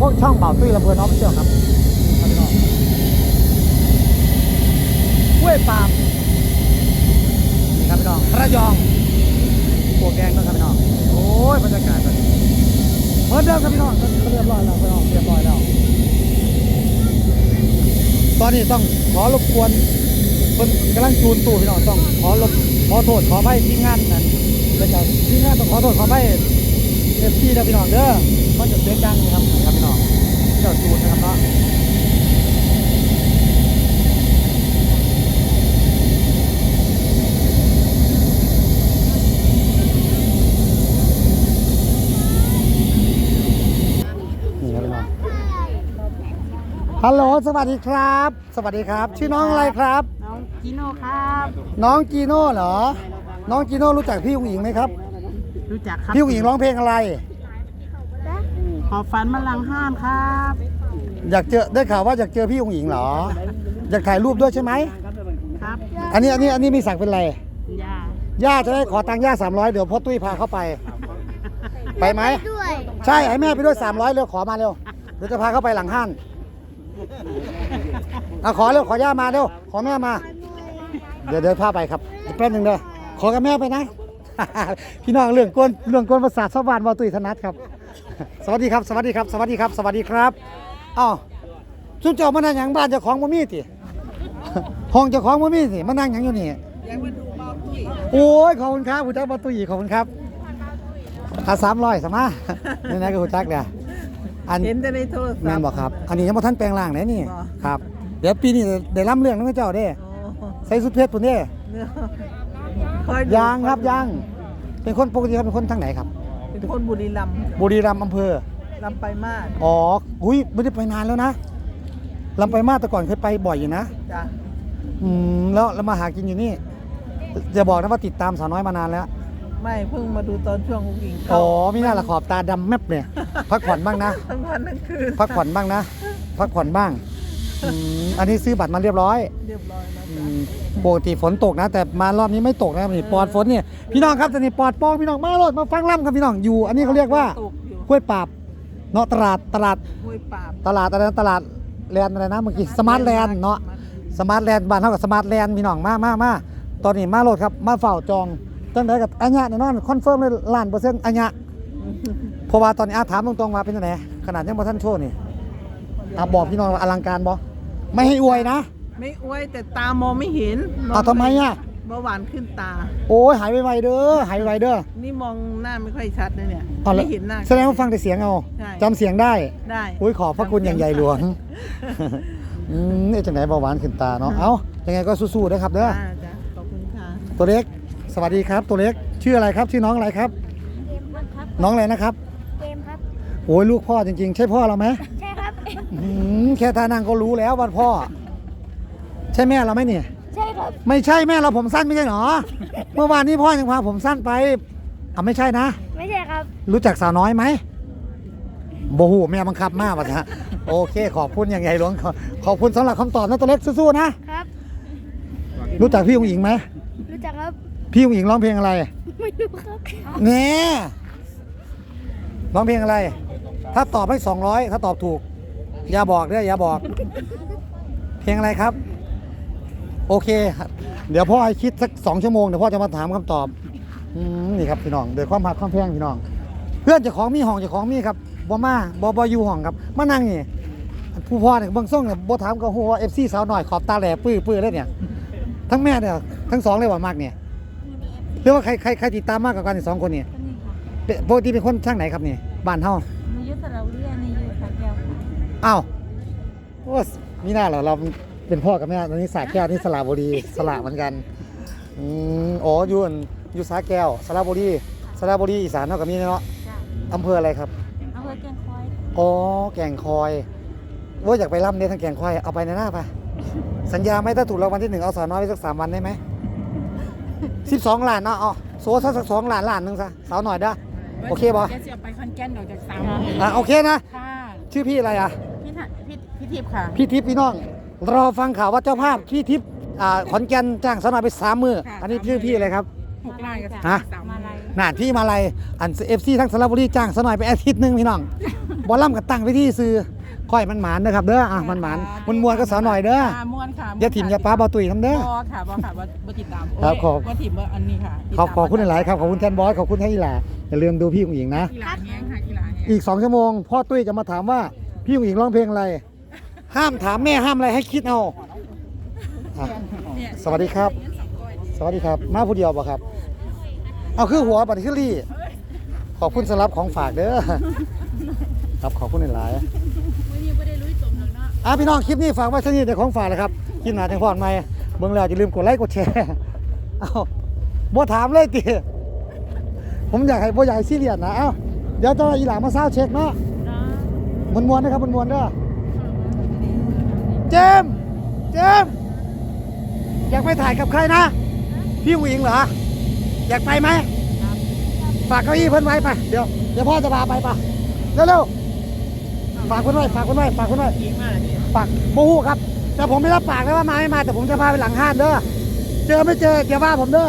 พวกช่องเป่าตุ้ยลำเพลินออฟเชียลครับครับพี่น้องกล้วยปาล์มนี่ครับพี่น้องระยองปวกแดงนะครับพี่น้องโอ้ยบรรยากาศแบบเหมือนเดิมครับพี่น้องก็เรียบร้อยแล้วพี่น้องเรียบร้อยแล้วตอนนี้ต้องขอรบกวนเพิ่นกำลังจูนตู้พี่น้องต้องขอรบขอโทษขออภัยทีมงานนั่นแล้วก็ทีมงานต้องขอโทษขออภัย เอฟซีนะพี่น้องเด้อมันจะเสียงดังนะครับครับพี่น้องเจ้าจูนนะครับเนาะนี่ครับพี่น้องฮัลโหลสวัสดีครับ สวัสดีครับ ชื่อน้องอะไรครับ น้องจิโน่ครับ น้องจีโน่เหรอ น้องจีโน่รู้จักพี่อุ๋งอิงไหมครับ รู้จักครับพี่อุ๋งอิงร้องเพลงอะไร ขอฝันมาลังห้ามครับอยากเจอได้ข่าวว่าอยากเจอพี่อุ๋งอิงเหรอ อยากถ่ายรูปด้วยใช่ไหมครับอันนี้อันนี้อันนี้มีสักดิ์เป็นอะไรยาย่าจะได้ขอตังค์ย่าสามร้อยเดี๋ยวพ่อตุ้ยพาเข้าไป ไปไหม ด้วยใช่ให้แม่ไปด้วยสามร้อยเร็วขอมาเร็วเดี๋ยวจะพาเข้าไปหลังห้านเอาขอเร็วขอย่ามาเร็วขอแม่มา เดี๋ยวเดี๋ยวพาไปครับเดี๋ยวแป๊บหนึงเด้อขอกับแม่ไปนะ พี่น้องเรื่องกวนเรื่องกวนประสาทชาวบ้านวาตุยธนัทครับ สวัสดีครับ สวัสดีครับ สวัสดีครับ สวัสดีครับอ้าวสุเจ้ามานั่งหยังบ้านเจ้าของบ่มีติห้องเจ้าของบ่มีสิมานั่งหยังอยู่นี่โอ้ยขอบคุณครับผู้จักบ่ตุยขอบคุณครับอะสามร้อยสมานี่นะก็ผู้จักเนี่ยอันเห็นแต่ในโทรศัพท์ แม่นบอกครับ อันนี้ยังบ่ทันแปลงร่างเลยนี่บ่ ครับ เดี๋ยวปีนี้ได้ร่ำเรื่องน้องเจ้าเด้โอ้ใส่สุดเพชรตัวนี้เนื้อ คอดูยางครับยางเป็นคนปกติครับเป็นคนทางไหนครับ เป็นคนบุรีรัมย์บุรีรัมย์อำเภอ ลำไปมากอ๋ออุ้ยไม่ได้ไปนานแล้วนะลำไปมาแต่ก่อนเคยไปบ่อยอยู่นะ จ้ะอืมแล้วแล้วมาหากินอยู่นี่จะบอกนะว่าติดตามสาวน้อยมานานแล้ว ไม่เพิ่งมาดูตอนช่วงอุ้งอิงอ๋เข้าอมีหน้าละขอบตาดำแมบเนี่ย พักผ่อนบ้างนะ ทั้งวันทั้งคืนพักผ่อนบ้างนะ พักผ่อนบ้าง อืมอันนี้ซื้อบัตรมาเรียบร้อยเรียบร้อยแล้วอืจ้ะมปกติฝนตกนะ แต่มารอบนี้ไม่ตกนะครับนี่ปลอดฝนเนี่ยพี่น้องครับแต่นี่ปลอดโปองพี่น้องมาโลดมาฟังล่ำครับพี่น้องอยู่ อันนี้เขาเรียกว่าตกอยู่ห้วยปราบเนาะตลาดตลาดห้วยปราบตลาดอะไรนะตลาดแลนด์อะไรนะเมื่อกี้สมาร์ทแลนด์เนาะ สมาร์ทแลนด์บ้านเท่ากับสมาร์ทแลนด์พี่น้องมามามาตอนนี้มาโหลดครับ มาเฝ้าจองตั้งแต่กับอัญญะแน่นอนคอนเฟิร์มเลยล้านเปอร์เซ็นต์อัญญะเพราะว่าตอนนี้อาถามตรงๆว่าเป็นยังไงขนาดยังบ่ท่านโชว์นี่ อาบอกพี่น้องว่าอลังการบ่ไม่ให้อวยนะไม่อวยแต่ตามองไม่เห็นเอาทำไมอะ เบาหวานขึ้นตา โอ้ยหายไวๆเด้อหายไวๆเด้อนี่มองหน้าไม่ค่อยชัดเลยเนี่ยเอาละไม่เห็นหน้า แสดงว่าฟังแต่เสียงเอาใช่ จำเสียงได้ได้อุ้ยขอบพระคุณอย่างใหญ่หลวงอืมนี่จังไหนเบาหวานขึ้นตาเนาะเอ้ายังไงก็สู้ๆนะครับเด้อ จ้าจ้ะขอบคุณค่ะตัวเล็ก สวัสดีครับ ตัวเล็ก ชื่ออะไรครับ ชื่อน้องอะไรครับ เกมครับ น้องอะไรนะครับ เกมครับ โอ้ยลูกพ่อจริงๆ ใช่พ่อเราไหม แค่ท่านั่งก็รู้แล้วว่าพ่อ ใช่แม่เราไหมเนี่ย ใช่ครับ ไม่ใช่แม่เราผมสั้นไม่ใช่หรอ เมื่อวานนี้พ่อยังพาผมสั้นไปอะไม่ใช่นะ ไม่ใช่ครับ รู้จักสาวน้อยไหมโบหูแม่บังคับมากวะฮะโอเค ขอบคุณอย่างใหญ่หลวงขอขอบคุณสำหรับคำตอบนะตัวเล็กสู้ๆนะครับ รู้จักพี่อุ๋งอิงไหมรู้จักครับ พี่อุ๋งอิงร้องเพลงอะไรไม่รู้ครับเน่ร้องเพลงอะไร ถ้าตอบให้สองร้อยถ้าตอบถูก อย่าบอกเด้ออย่าบอก เพลงอะไรครับ โอเคครับเดี๋ยวพ่อให้คิดสักสองชั่วโมงเดี๋ยวพ่อจะมาถามคำตอบอืมนี่ครับพี่น้องโดยความหักความแพงพี่น้อง เพื่อนเจ้าของมีห้องเจ้าของมีครับบ่มาบ่บ่อยู่ห้องครับมานั่งนี่ผู้พ่อเนี่ยเบางส่งเนี่ยบ่ถามกับหัวเอฟซีสาวหน่อยขอบตาแหลปื้อปื้อเลยเนี่ยทั้งแม่เนี่ยทั้งสองเลยว่ามากเนี่ยหรือว่าใครใครใครติดตามมากกว่ากันสองคนเนี่ยเป็นปกติเป็นคนช่างไหนครับนี่บ้านเฮามียุทธเราเรียนในยุทธแก้วค่ะ อ้าวโอ้มีหน้าเหรอเราเป็นพ่อกับแม่ตอนนี้สาแก้วนี่สระบุรีสระเหมือนกันอืมอ๋ออยู่อันอยู่สาแก้วสระบุรีสระบุรีอีสานเท่ากับมีเนาะจ้ะอำเภออะไรครับอำเภอแก่งคอยอ๋อแก่งคอยว่าอยากไปร่ำเนี่ยทางแก่งคอยเอาไปในหน้าไปสัญญาไหมถ้าถูกรางวัลที่หนึ่งเอาสาวน้อยไปสักสามวันได้ไหมสิบสองล้านเนาะอ๋อโซ่สักสองล้านล้านหนึ่งซะสาวหน่อยได้อโอเคป่ะจะเสียไปคอนแก่นออกจากสามอะโอเคนะค่ะ ชื่อพี่อะไรอะ พี่ถพี่พี่ทิพย์ค่ะ พี่ทิพย์พี่น้อง รอฟังข่าวว่าเจ้าภาพพี่ทิพย์อ่าขอนแก่นจ้างสาวน้อยไปสามมือ ค่ะ อันนี้ชื่อพี่อะไรครับ หกล้านกับฮะ สามมาลัยน่าที่มาลัยอันเอฟซีทั้งสระบุรีจ้างสหน่อยไปอาทิตย์หนึงพี่น้อง บอลล่ำกับตั้งไปที่ซื้อค่อยมันหมานนะครับเด้ออะมันหมานมันมวนก็สาวหน่อยเด้อค่ะม่วนค่ะอย่าถิ่มอย่าป้าเบาตุยทำเด้อ บอค่ะบอค่ะบ่บ่ติดตามครับขอบบ่ถิ่มบ่อันนี้ค่ะติดขอบตามขอบคุณหลายๆครับขอบคุณแทนบอสขอบคุณท่านอีหล่าอย่าลืมดูพี่ของหญิงนะ กีฬาแห้งค่ะกีฬาแห้ง อีกสองชั่วโมง พ่อตุ้ยจะมาถามว่า พี่ของหญิงร้องเพลงอะไร ห้ามถามแม่ห้ามอะไรให้คิดเอาอะสวัสดีครับ สวัสดีครับ มาผู้เดียวป่ครับ เอาคือหัวบัตรคิรี่ ขอบคุณสำหรับของฝากเด้อ ครับขอบคุณหลายๆอะพี่น้องคลิปนี้ฝากไว้ที่นี่ในของฝากเลยครับคลิปหนาแทงพอดไหมเบิ่งแล้วอย่าลืมกดไลค์กดแชร์เอาบ่ถามเลยติผมอยากให้บ่อยากให้ซีเรียสนะเอ้า เดี๋ยวเจ้าอีหลามาเศร้าเช็คเนาะมวนมวนๆนะครับมวนมวนๆเด้อเจมส์เจมส์อยากไปถ่ายกับใครนะ พี่หญิงเหรอ อยากไปไหมฝากเก้าอี้เพิ่นไว้ไปเดี๋ยวเดี๋ยวพ่อจะพาไปปะเร็วๆฝากเพิ่นไว้ฝากเพิ่นไว้ฝากเพิ่นไว้ฝากโมหูครับ แต่ผมไม่รับปากนะว่ามาไม่มาแต่ผมจะพาไปหลังห้านเด้อเจอไม่เจอเดี๋ยวว่าผมเด้อ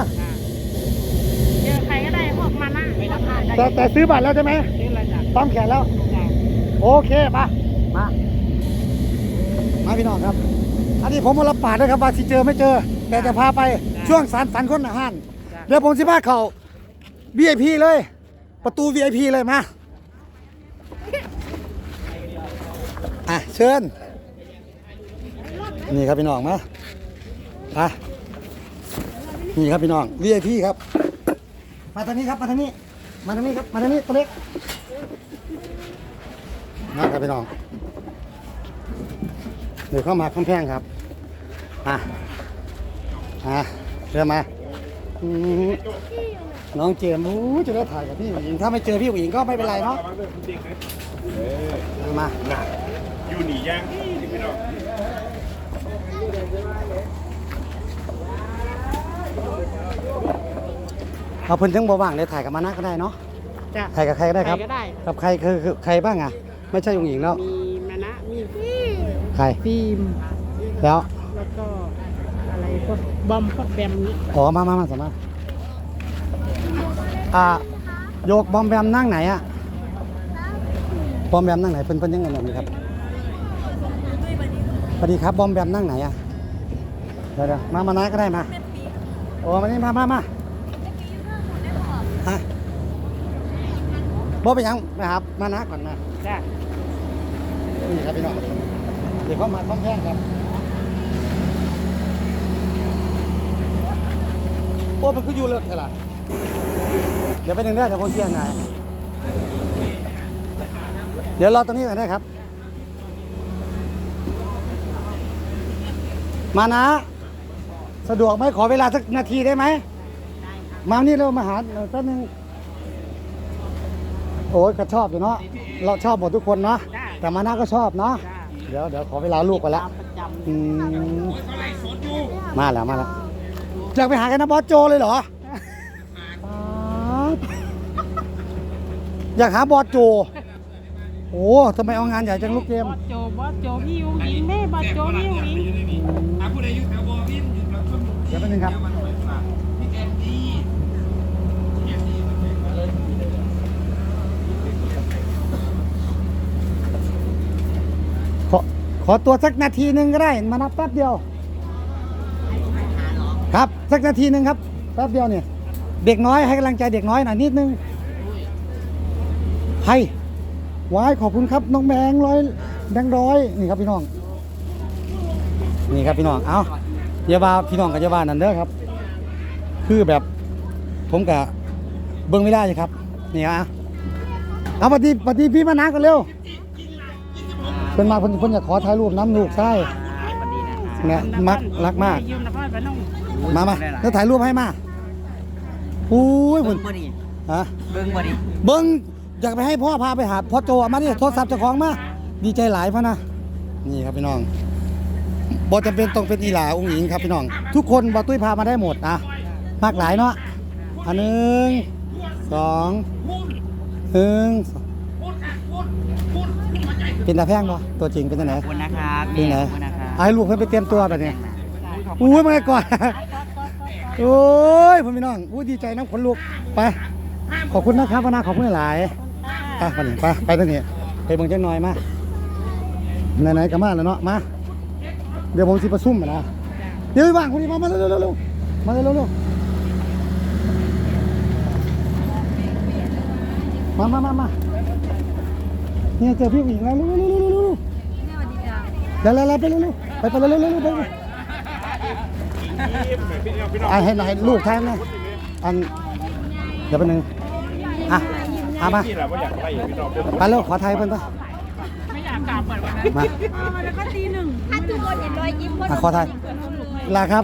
แต่แต่ซื้อบัตรแล้วใช่ไหมซื้ออะไรจ้ะซ้อมแขนแล้วจ้ะโอเคมามา มาพี่น้องครับ อันนี้ผมมารับปากนะครับว่าสิเจอไม่เจอ แต่จะพาไปช่วงสารฝันคนอาหาร เดี๋ยวผมสิพาเขา VIP เลย ประตู VIP เลยมาอะเชิญ นี่ครับพี่น้องมาอะนี่ครับพี่น้อง VIP ครับ มาทางนี้ครับ มาทางนี้ มาทางนี้ครับ มาทางนี้ตัวเล็กนะครับพี่น้องเดี๋ยวเข้ามาคำแพงครับ อะ อะเริ่มมาอืมน้องเจมส์อู้จะได้ถ่ายกับพี่ผู้หญิง ถ้าไม่เจอพี่ผู้หญิงก็ไม่เป็นไรเนาะ มา อยู่หนีย่างนี่พี่น้อง เอาเพิ่นจังบ่ว่างเลยถ่ายกับมานะก็ได้เนาะจ้ะถ่ายกับใครก็ได้ครับใครก็ได้ กับใครคือคือใครบ้างอะ ไม่ใช่ผู้หญิงแล้วมีมานะ มีใครฟิล์มแล้วแล้วก็อะไรพวกบอมพวกแบมนี้อ๋อมามามาสามารถอ่าโยกบอมแบมนั่งไหนอะบอมแบมนั่งไหนเพิ่นเพิ่นยังไงแบบนี้ครับสวัสดีครับบอมแบมนั่งไหนอะเดี๋ยวเดี๋ยวมามานะก็ได้มาโอ้มานี่มามามา ฮะบอไปยังนะครับ มานะก่อนมาจ้ะนี่ครับพี่น้องเดี๋ยวเข้ามาพร้อมแพงครับ โอ้มันคืออยู่เลิกเท่าไหร่เดี๋ยวไปหนึ่งเด้อเดี๋ยวผมเชียร์นายเดี๋ยวรอตรงนี้ก่อนนะครับ มานะ สะดวกไหมขอเวลาสักนาทีได้ไหม มานี่เรามาหาเออแป๊บนึงโอ้ยก็ชอบอยู่เนาะเราชอบหมดทุกคนเนาะแต่มานะก็ชอบเนาะจ้ะเดี๋ยวเดี๋ยวขอเวลาลูกก่อนละตามประจำอืมมาแล้วมาแล้วอยากไปหากันนะบอสโจเลยเหรอป๊าดอยากหาบอสโจ โอ้ทำไมเอางานใหญ่จังลูกเกมบอสโจบอสโจพี่ยุงยิงแม่บอสโจพี่ยุงยิงอาผู้ใดอยู่แถวบอวินอยู่แถวชลบุรีเดี๋ยวแป๊บนึงครับ พี่แอนดี้แอนดี้ ขอ ขอตัวสักนาทีหนึ่งก็ได้ มานับแป๊บเดียว ครับสักนาทีหนึ่งครับแป๊บเดียวเนี่ย เด็กน้อยให้กำลังใจเด็กน้อยหน่อยนิดนึงใครวายขอบคุณครับน้องแบงร้อยแบงร้อยนี่ครับพี่น้อง นี่ครับพี่น้องเอาอย่าว่าพี่น้องกับอย่าว่านั่นเด้อครับ คือแบบผมกับเบิ้งไม่ได้เลยครับนี่อะเอาปฏิปฏิพี่มานากันเร็ว เพิ่นมาเพิ่นเพิ่นอยากขอถ่ายรูปน้ำลูกใช่เนี่ยมักรักมากยืมนครพนมมามาแล้วถ่ายรูปให้มาอุ้ยเพิ่นบ่ดีฮะเบิ่งบ่ดีเบิ้งอยากไปให้พ่อพาไปหาพ่อโจเอามาดิโทรศัพท์เจ้าของมาดีใจหลายพ่อนะนี่ครับพี่น้องบอจำเป็นต้องเป็นอีหลาองค์หญิงครับพี่น้อง ทุกคนบอตุ้ยพามาได้หมดนะมากหลายเนาะอันหนึ่งสองหนึ่งสอง เป็นตาแพงเนาะตัวจริงเป็นตัวไหนขอบคุณนะครับเป็นไหนขอบคุณนะครับเอาให้ลูกเพื่อนไปเตรียมตัวแบบนี้อุ้ยมาก่อน โอ้ยผมพี่น้องอุ้ยดีใจน้ำขนลุกไปอบคุณนะครับพนาขอบคุณหลายๆไปไปนี่ไปไปตรงนี้ไปเบิ่งจังหน่อยมาไหนๆก็มาแล้วเนาะมาเดี๋ยวผมสิประชุมอะนะเดี๋ยวว่างคนนี้มามาเร็วๆเร็วๆมาเร็วๆเร็วๆมามามามา เนี่ยเจอพี่ผู้หญิงแล้วเร็วๆเร็วๆเร็วๆเร็วๆเดี๋ยวๆๆไปเร็วๆไปไปเร็วๆเร็วๆไปเร็วๆอะให้หน่อยลูกแทนนะอันเดี๋ยวแป๊บนึงอะเอามาไปพี่น้องเร็วขอไทยเพิ่นปไม่อยากกลับเปิดวันนั้นมาถ้าทุกคนเห็นรอยยิ้มก็ขอไทยลาครับ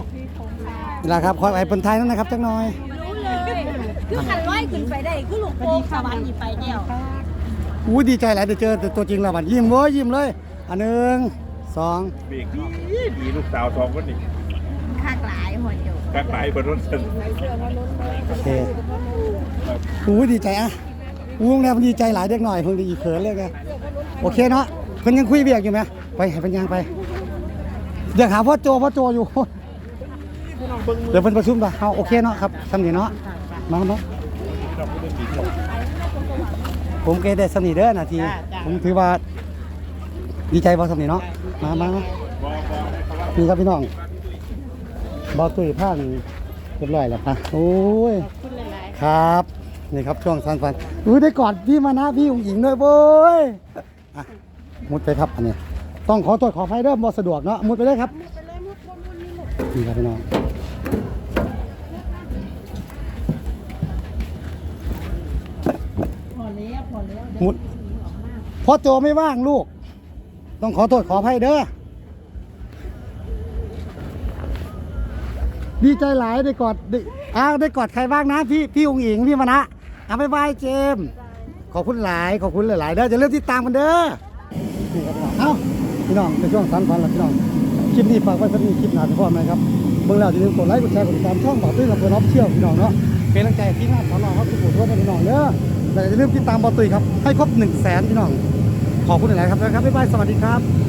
ลาครับขอไอ้เพิ่นไทยนั่นนะครับจังหน่อยรู้เลยคือขันร้อยขึ้นไปได้คือลูกโป่งสวรรค์ไปเดียว อู้ดีใจหลายเดี๋ยวเจอตัวจริงแล้วบัดยิ้มเว้ยยิ้มเลย อันหนึ่งสองเบรกดีดีลูกสาวสองคนนี่คากหลายหัวอยู่กักไหลบนรถเส้นโอเคอู้ดีใจอะอู้โรงแรมดีใจหลายเด็กหน่อยเพิ่งได้อีกเขินเลยไงโอเคเนาะเพิ่นยังคุยเบียกอยู่ไหมไปให้เพิ่นยังไปเดี๋ยวหาพ่อโจพ่อโจอยู่เดี๋ยวเพิ่นประชุมไปเอาโอเคเนาะครับสำนีเนาะมาเนาะ ผมเกได้สำนีเด้อนาทีผมถือว่าดีใจบ่สำนีเนาะมามามาบอบอให้เขาว่านี่ครับพี่น้องบอตุ้ยผ้านี่เรียบร้อยแล้วค่ะโอ้ยครับ นี่ครับช่วงสันฟันอุ้ยได้กอดพี่มานะพี่อุ๋งหญิงด้วยเว้ยอะมุดไปครับอันนี้ต้องขอตรวจขอไฟเริ่มบ่สะดวกเนาะมุดไปเลยครับนี่ครับพี่น้อง มุดพ่อโจไม่ว่างลูก ต้องขอโทษขออภัยเด้อ ดีใจหลายได้กอดได้อ้าวได้กอดใครบ้างนะ พี่พี่องค์หญิงพี่มานะเอาไปบายเจมส์ขอบคุณหลายขอบคุณหลายๆเด้อจะเริ่มติดตามกันเด้อนี่ครับพี่น้องเอ้าพี่น้องในช่วงสันฟันแล้วพี่น้องคลิปนี้ฝากไว้สักนิดคลิปหน้าจะพอไหมครับเมื่อแล้วอย่าลืมกดไลค์กดแชร์กดติดตามช่องบอกตุ้ยกับเพื่อนน้องเชี่ยวพี่น้องเนาะเป็นกำลังใจให้พี่น้องของเราครับทุกคนทั่วไปพี่น้องเด้อ อย่าลืมติดตามบอตุยครับ ให้ครบหนึ่งแสนพี่น้อง ขอบคุณหลายๆครับนะครับบ๊ายบายสวัสดีครับ